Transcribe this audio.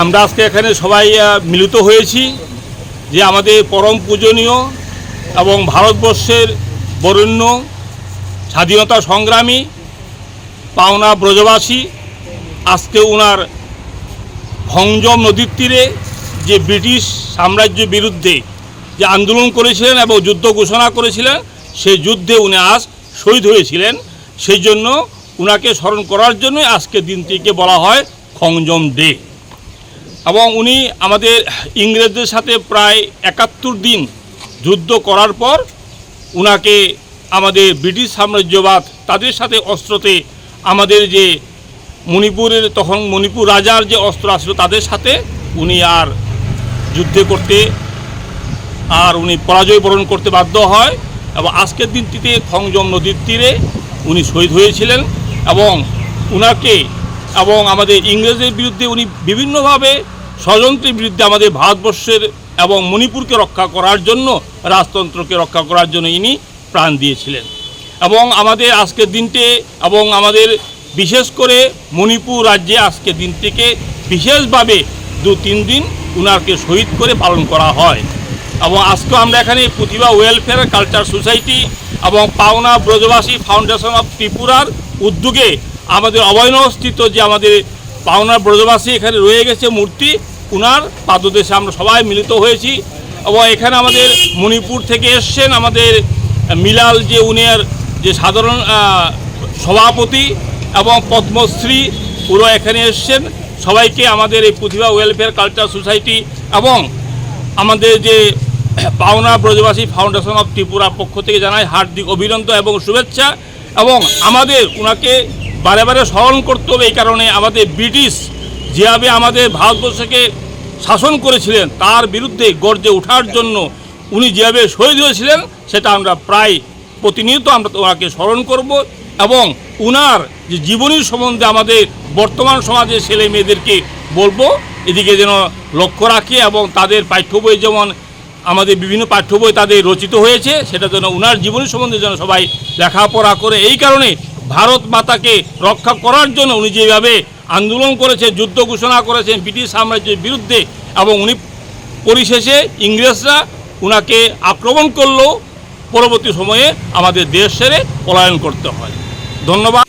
আমরা আজকে এখানে সবাই মিলিত হয়েছি যে আমাদের পরম পূজনীয় এবং ভারতবর্ষের বরেণ্য, স্বাধীনতা সংগ্রামী পাওনা ব্রজবাসী আজকে ওনার ভংজম নদীর তীরে যে ব্রিটিশ সাম্রাজ্যের বিরুদ্ধে যে আন্দোলন করেছিলেন এবং যুদ্ধ ঘোষণা করেছিলেন, সেই যুদ্ধে উনি আজ শহীদ হয়েছিলেন। সেই জন্য উনাকে স্মরণ করার জন্য আজকের দিনটিকে বলা হয় খংজম ডে। এবং উনি আমাদের ইংরেজদের সাথে প্রায় একাত্তর দিন যুদ্ধ করার পর উনাকে আমাদের ব্রিটিশ সাম্রাজ্যবাদ, তাদের সাথে অস্ত্রতে আমাদের যে মণিপুরের, তখন মণিপুর রাজার যে অস্ত্র আসলো তাদের সাথে উনি আর যুদ্ধে করতে আর উনি পরাজয় বরণ করতে বাধ্য হয়। এবং আজকের দিনটিতে খংজম নদীর তীরে উনি শহীদ হয়েছিলেন। এবং উনাকে এবং আমাদের ইংরেজের বিরুদ্ধে উনি বিভিন্নভাবে ষড়যন্ত্রের বিরুদ্ধে আমাদের ভারতবর্ষের এবং মণিপুরকে রক্ষা করার জন্য, রাজতন্ত্রকে রক্ষা করার জন্য ইনি প্রাণ দিয়েছিলেন। এবং আমাদের আজকের দিনটি এবং আমাদের বিশেষ করে মণিপুর রাজ্যে আজকের দিনটিকে বিশেষভাবে দু তিন দিন উনাকে শহীদ করে পালন করা হয়। এবং আজকে আমরা এখানে প্রতিভা ওয়েলফেয়ার কালচার সোসাইটি এবং পাওনা ব্রজবাসী ফাউন্ডেশন অফ ত্রিপুরার উদ্যোগে আমাদের অভয়নস্থিত যে আমাদের পাওনার ব্রজবাসী এখানে রয়ে গেছে মূর্তি, উনার পাদদেশে আমরা সবাই মিলিত হয়েছি এবং এখানে আমাদের মণিপুর থেকে এসছেন আমাদের মিলাল যে উনির যে সাধারণ সভাপতি এবং পদ্মশ্রী পুরো এখানে এসছেন। সবাইকে আমাদের এই প্রতিভা ওয়েলফেয়ার কালচার সোসাইটি এবং আমাদের যে পাওনা ব্রজবাসী ফাউন্ডেশন অফ ত্রিপুরা পক্ষ থেকে জানাই হার্দিক অভিনন্দন এবং শুভেচ্ছা। এবং আমাদের ওনাকে বারে বারে স্মরণ করতে হবে এই কারণে আমাদের ব্রিটিশ যেভাবে আমাদের ভারতবর্ষকে শাসন করেছিলেন, তার বিরুদ্ধে গর্জে ওঠার জন্য উনি যেভাবে শহীদ হয়েছিলেন, সেটা আমরা প্রায় প্রতিনিয়ত আমরা ওনাকে স্মরণ করব এবং উনার যে জীবনী সম্বন্ধে আমাদের বর্তমান সমাজের ছেলে মেয়েদেরকে বলব, এদিকে যেন লক্ষ্য রাখে এবং তাদের পাঠ্য বই যেমন আমাদের বিভিন্ন পাঠ্য বই তাদের রচিত হয়েছে, সেটা যেন উনার জীবনী সম্বন্ধে যেন সবাই লেখাপড়া করে। এই কারণে ভারত মাতাকে রক্ষা করার জন্য উনি যেভাবে আন্দোলন করেছেন, যুদ্ধ ঘোষণা করেছেন ব্রিটিশ সাম্রাজ্যের বিরুদ্ধে, এবং উনি পরিশেষে ইংরেজরা উনাকে আক্রমণ করলেও পরবর্তী সময়ে আমাদের দেশ সেরে পলায়ন করতে হয়। ধন্যবাদ।